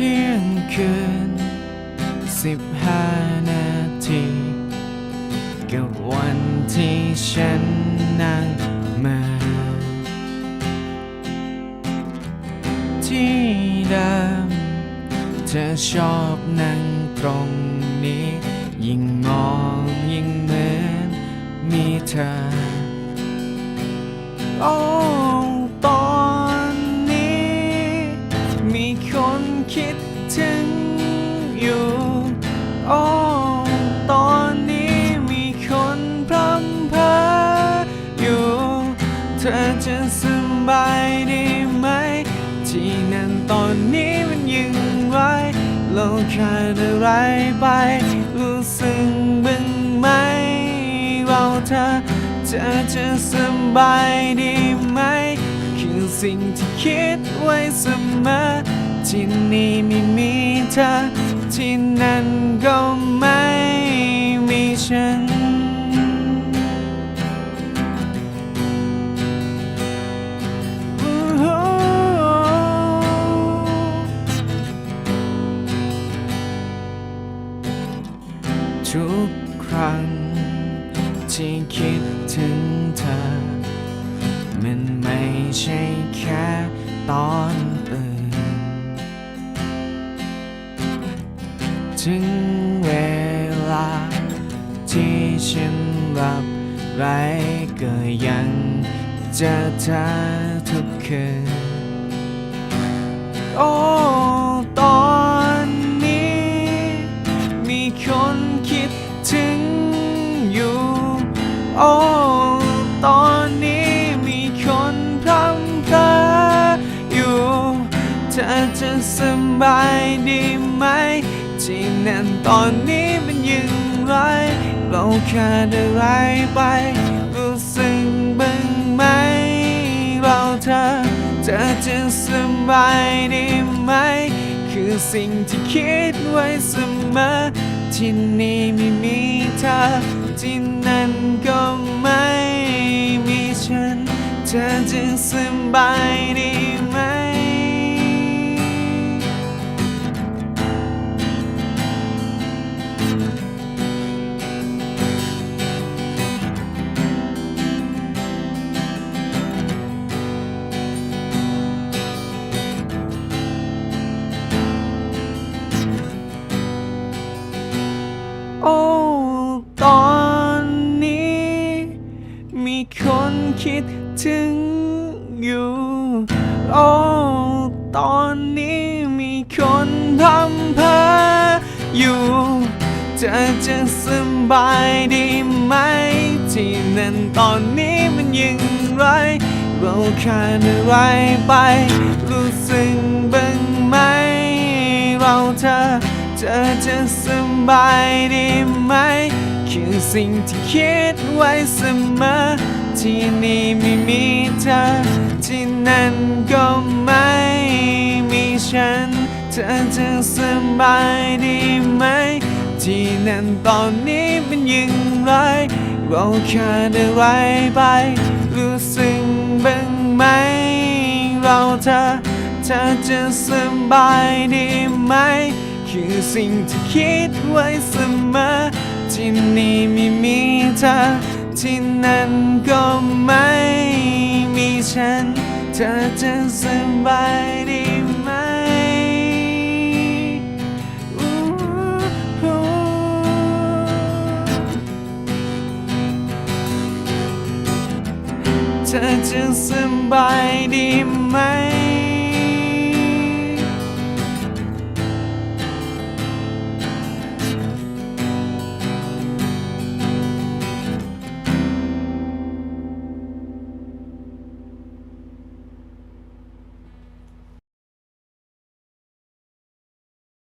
ที่ยงคืนสิบห้านาที กับวันที่ฉันนั่งมาที่เดิมเธอชอบนั่งตรงนี้ ยิ่งมองยิ่งเหมือนมีเธอโคนคิดถึงอยู่โอ้ตอนนี้มีคนพรำเพออยู่ เธอจะสบายดีไหม ที่นั่นตอนนี้มันยังไรโลกขาดอะไรไปรู้สึกบ้างไหมเราเธอเธอจะสบายดีไหม คือสิ่งที่คิดไว้เสมอ ที่นี่ไม่มีเธอที่นั่นก็ไม่มีฉัน ทุกครั้งที่คิดถึงเธอ มันไม่ใช่แค่ตอน ถึงเวลา ที่ฉันหลับไหลก็ยังจะเธอทุกคืนโอ้ตอนนี้ มีคนคิดถึงอยู่ โอ้ตอนนี้มีคนพรำเพออยู่ เธอจะสบายดีไหม ที่นั่นตอนนี้มันยังไรเราขาดอะไรไป รู้สึกบ้างไหม เราเธอเธอจะสบายดีไหม คือสิ่งที่คิดไว้เสมอ ที่นี่ไม่มีเธอ ที่นั่นก็ไม่มีฉัน เธอจะสบายดี คิดถึงอยู่ โอ้ ตอนนี้มีคนพำเพออยู่เธอจะสบายดีไหม ที่นั่นตอนนี้มันยังไร เราขาดอะไรไป รู้สึกบ้างไหม เราเธอเธอจะสบายดีไหม คือสิ่งที่คิดไว้เสมอ ที่นี่ไม่มีเธอ ที่นั่นก็ไม่มีฉัน เธอจะสบายดีไหม ที่นั่นตอนนี้เป็นยังไร เราขาดอะไรไป รู้สึกบ้างไหม เราเธอเธอจะสบายดีไหม คือสิ่งที่คิดไว้เสมอ ที่นี่ไม่มีเธอที่นั่นก็ไม่มีฉัน เธอจะสบายดีไหมเธอจะสบายดีไหม